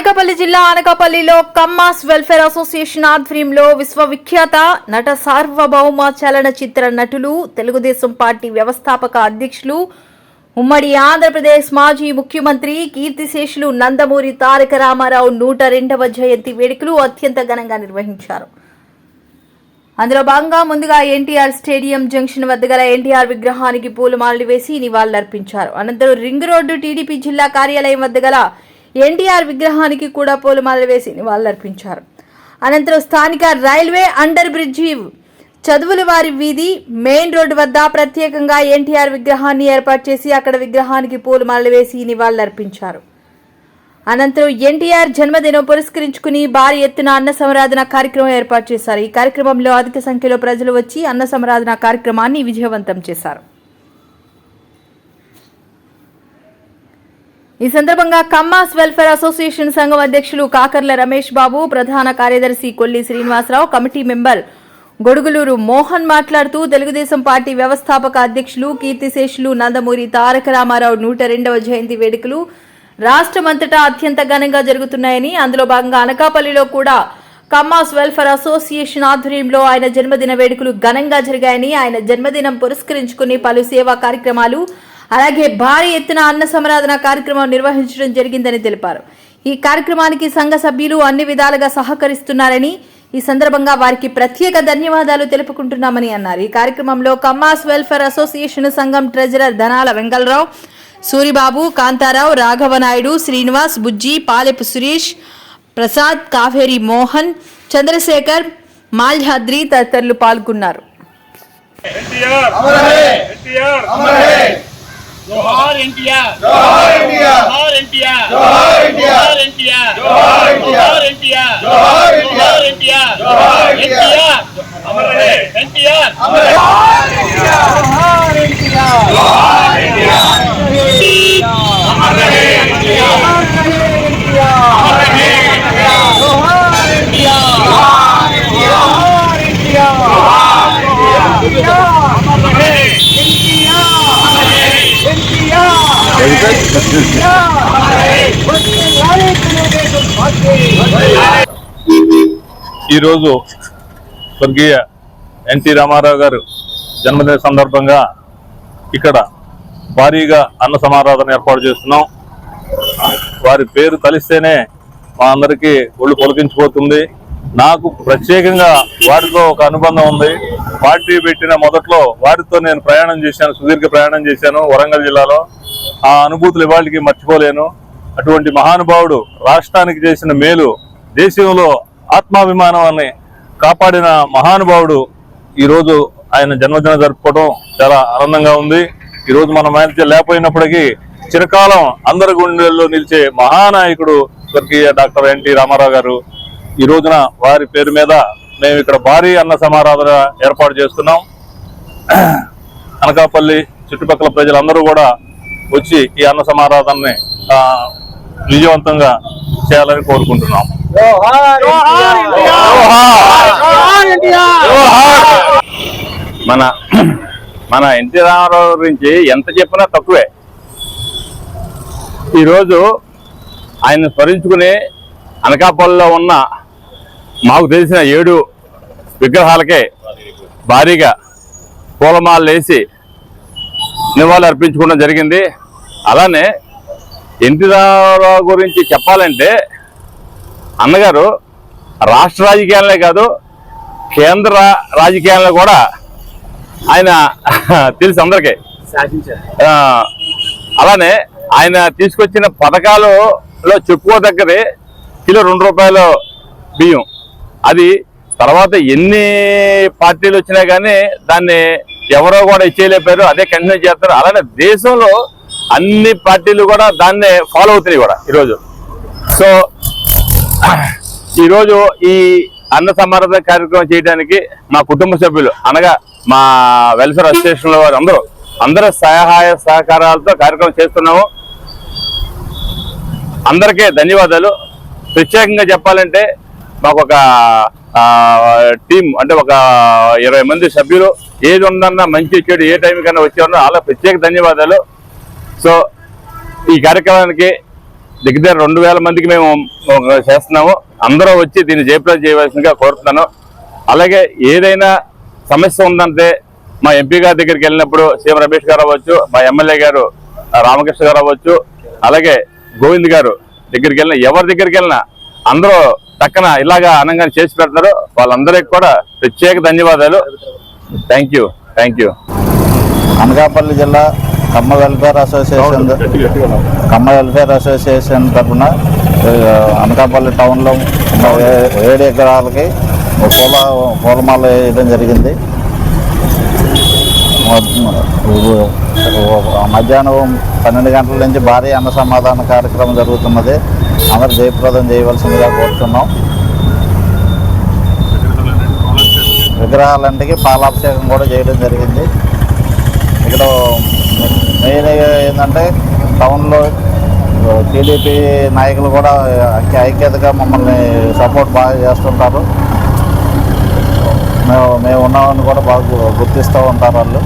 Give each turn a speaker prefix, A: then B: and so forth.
A: అనకాపల్లి జిల్లా అనకాపల్లిలో Kammas welfare association ఆధ్వర్యంలో విశ్వవిఖ్యాత నట సార్వభౌమ చలనచిత్ర నటులు తెలుగుదేశం పార్టీ వ్యవస్థాపక అధ్యక్షులు ఉమ్మడి ఆంధ్రప్రదేశ్ మాజీ ముఖ్యమంత్రి కీర్తిశేషులు నందమూరి తారక రామారావు నూట రెండవ జయంతి వేడుకలు అత్యంత ఘనంగా నిర్వహించారు. అందులో భాగంగా ముందుగా ఎన్టీఆర్ స్టేడియం జంక్షన్ వద్ద గల ఎన్టీఆర్ విగ్రహానికి పూలమాలలు వేసి నివాళులర్పించారు. అనంతరం రింగ్ రోడ్డు టీడీపీ జిల్లా కార్యాలయం వద్ద గల ఎన్టీఆర్ విగ్రహానికి కూడా పూలమాలలు వేసి నివాళులర్పించారు. అనంతరం స్థానిక రైల్వే అండర్ బ్రిడ్జి చదువుల వారి వీధి మెయిన్ రోడ్డు వద్ద ప్రత్యేకంగా ఎన్టీఆర్ విగ్రహాన్ని ఏర్పాటు చేసి అక్కడ విగ్రహానికి పూలమాలలు వేసి నివాళులర్పించారు. అనంతరం ఎన్టీఆర్ జన్మదినం పురస్కరించుకుని భారీ ఎత్తున అన్న సంరాధన కార్యక్రమం ఏర్పాటు చేశారు. ఈ కార్యక్రమంలో అధిక సంఖ్యలో ప్రజలు వచ్చి అన్న సంరాధన కార్యక్రమాన్ని విజయవంతం చేశారు. ఈ సందర్భంగా కమ్మాస్ వెల్ఫేర్ అసోసియేషన్ సంఘం అధ్యక్షులు కాకర్ల రమేష్ బాబు ప్రధాన కార్యదర్శి కొల్లి శ్రీనివాసరావు కమిటీ మెంబర్ గొడుగులూరు మోహన్ మాట్లాడుతూ తెలుగుదేశం పార్టీ వ్యవస్థాపక అధ్యక్షులు కీర్తిశేషులు నందమూరి తారక రామారావు నూట రెండవ జయంతి వేడుకలు రాష్ట్రమంతటా అత్యంత ఘనంగా జరుగుతున్నాయని అందులో భాగంగా అనకాపల్లిలో కూడా కమ్మాస్ వెల్ఫేర్ అసోసియేషన్ ఆధ్వర్యంలో ఆయన జన్మదిన వేడుకలు ఘనంగా జరిగాయని ఆయన జన్మదినం పురస్కరించుకుని పలు సేవా కార్యక్రమాలు అలాగే భారీ ఎత్తున అన్న సమరాధన కార్యక్రమం నిర్వహించడం జరిగిందని తెలిపారు. ఈ కార్యక్రమానికి సంఘ సభ్యులు అన్ని విధాలుగా సహకరిస్తున్నారని ఈ సందర్భంగా వారికి ప్రత్యేక ధన్యవాదాలు తెలుపుకుంటున్నామని అన్నారు. ఈ కార్యక్రమంలో కమ్మాస్ వెల్ఫేర్ అసోసియేషన్ సంఘం ట్రెజరర్ ధనాల వెంగళరావు సూరిబాబు కాంతారావు రాఘవనాయుడు శ్రీనివాస్ బుజ్జి పాలెపు సురేష్ ప్రసాద్ కావేరి మోహన్ చంద్రశేఖర్ మాల్యాద్రి తదితరులు పాల్గొన్నారు.
B: జోహార్ ఎన్టీఆర్ జోహార్ ఎన్టీఆర్
C: జోహార్ ఎన్టీఆర్
D: జోహార్ ఎన్టీఆర్
C: జోహార్ ఎన్టీఆర్
D: జోహార్ ఎన్టీఆర్
C: జోహార్ ఎన్టీఆర్
D: జోహార్ ఎన్టీఆర్
C: జోహార్ ఎన్టీఆర్
D: జోహార్
C: ఎన్టీఆర్
D: అమర్
C: రహే
B: ఎన్టీఆర్ జోహార్
C: ఎన్టీఆర్ జోహార్ ఎన్టీఆర్ జోహార్ ఎన్టీఆర్ అమర్ రహే
B: ఈరోజు స్వర్గీయ ఎన్టీ రామారావు గారు జన్మదిన సందర్భంగా ఇక్కడ భారీగా అన్న సమారాధన ఏర్పాటు చేస్తున్నాం. వారి పేరు కలిస్తేనే మా అందరికీ ఒళ్ళు పొలికించిపోతుంది నాకు ప్రత్యేకంగా వారితో ఒక అనుబంధం ఉంది. పార్టీ పెట్టిన మొదట్లో వారితో నేను ప్రయాణం చేశాను సుదీర్ఘ ప్రయాణం చేశాను వరంగల్ జిల్లాలో. ఆ అనుభూతులు ఇవాళకి మర్చిపోలేను. అటువంటి మహానుభావుడు రాష్ట్రానికి చేసిన మేలు దేశంలో ఆత్మాభిమానాన్ని కాపాడిన మహానుభావుడు ఈరోజు ఆయన జన్మదిన జరుపుకోవడం చాలా ఆనందంగా ఉంది. ఈరోజు మన మధ్య లేకపోయినప్పటికీ చిరకాలం అందరి గుండెల్లో నిలిచే మహానాయకుడు స్వర్గీయ డాక్టర్ ఎన్టీ రామారావు గారు ఈ రోజున వారి పేరు మీద మేము ఇక్కడ భారీ అన్న సమారాధన ఏర్పాటు చేస్తున్నాం. అనకాపల్లి చుట్టుపక్కల ప్రజలందరూ కూడా వచ్చి ఈ అన్న సమారాధనని విజయవంతంగా చేయాలని కోరుకుంటున్నాం.
E: మన మన ఎన్టీ రామారావు గురించి ఎంత చెప్పినా తక్కువే. ఈరోజు ఆయన స్మరించుకుని అనకాపల్లిలో ఉన్న మాకు తెలిసిన ఏడు విగ్రహాలకే భారీగా పూలమాలలు వేసి నివాళులు అర్పించుకోవడం జరిగింది. అలానే ఎన్టీ రామారావు గురించి చెప్పాలంటే అన్నగారు రాష్ట్ర రాజకీయాలనే కాదు కేంద్ర రాజకీయాల్లో కూడా ఆయన తెలుసు అందరికీ. అలానే ఆయన తీసుకొచ్చిన పథకాలలో చెప్పుకోదగ్గది కిలో రెండు రూపాయలు బియ్యం. అది తర్వాత ఎన్ని పార్టీలు వచ్చినా కానీ దాన్ని ఎవరో కూడా ఇచ్చేయలేపారు అదే కంటిన్యూ చేస్తారు. అలానే దేశంలో అన్ని పార్టీలు కూడా దాన్నే ఫాలో అవుతున్నాయి కూడా ఈరోజు. సో ఈరోజు ఈ అన్న సమర్థ కార్యక్రమం చేయడానికి మా కుటుంబ సభ్యులు అనగా మా వెల్ఫేర్ అసోసియేషన్ల వారు అందరూ అందరూ సహాయ సహకారాలతో కార్యక్రమం చేస్తున్నాము. అందరికీ ధన్యవాదాలు. ప్రత్యేకంగా చెప్పాలంటే మాకు ఒక టీం అంటే ఒక ఇరవై మంది సభ్యులు ఏది ఉందన్నా మంచి చెడు ఏ టైం కన్నా వచ్చేవారో అలా ప్రత్యేక ధన్యవాదాలు. సో ఈ కార్యక్రమానికి దగ్గర రెండు వేల మందికి మేము చేస్తున్నాము. అందరూ వచ్చి దీన్ని జయప్రదం చేయవలసిందిగా కోరుతున్నాను. అలాగే ఏదైనా సమస్య ఉందంటే మా ఎంపీ గారి దగ్గరికి వెళ్ళినప్పుడు సీఎం రమేష్ గారు అవ్వచ్చు మా ఎమ్మెల్యే గారు రామకృష్ణ గారు అవ్వచ్చు అలాగే గోవింద్ గారు దగ్గరికి వెళ్ళిన ఎవరి దగ్గరికి వెళ్ళినా అందరూ పక్కన ఇలాగా అనంగా చేసి పెడతారు వాళ్ళందరికీ కూడా ప్రత్యేక ధన్యవాదాలు. Thank you thank you
F: Anakapalli జిల్లా Kamma welfare association Kamma welfare association తరఫున అనకాపల్లి టౌన్లో ఏడు ఎకరాలకి పూల పూలమాల వేయడం జరిగింది. మధ్యాహ్నం పన్నెండు గంటల నుంచి భారీ అన్న సమాధాన కార్యక్రమం జరుగుతున్నది. అందరూ జయప్రదం చేయవలసిందిగా కోరుతున్నాం. విగ్రహాలంటికి పాలాభిషేకం కూడా చేయడం జరిగింది. ఇక్కడ మెయిన్ ఏంటంటే టౌన్లో టీడీపీ నాయకులు కూడా ఐక్యతగా మమ్మల్ని సపోర్ట్ బాగా చేస్తుంటారు. మేము మేము ఉన్నామని కూడా బాగా గుర్తిస్తూ ఉంటారు వాళ్ళు.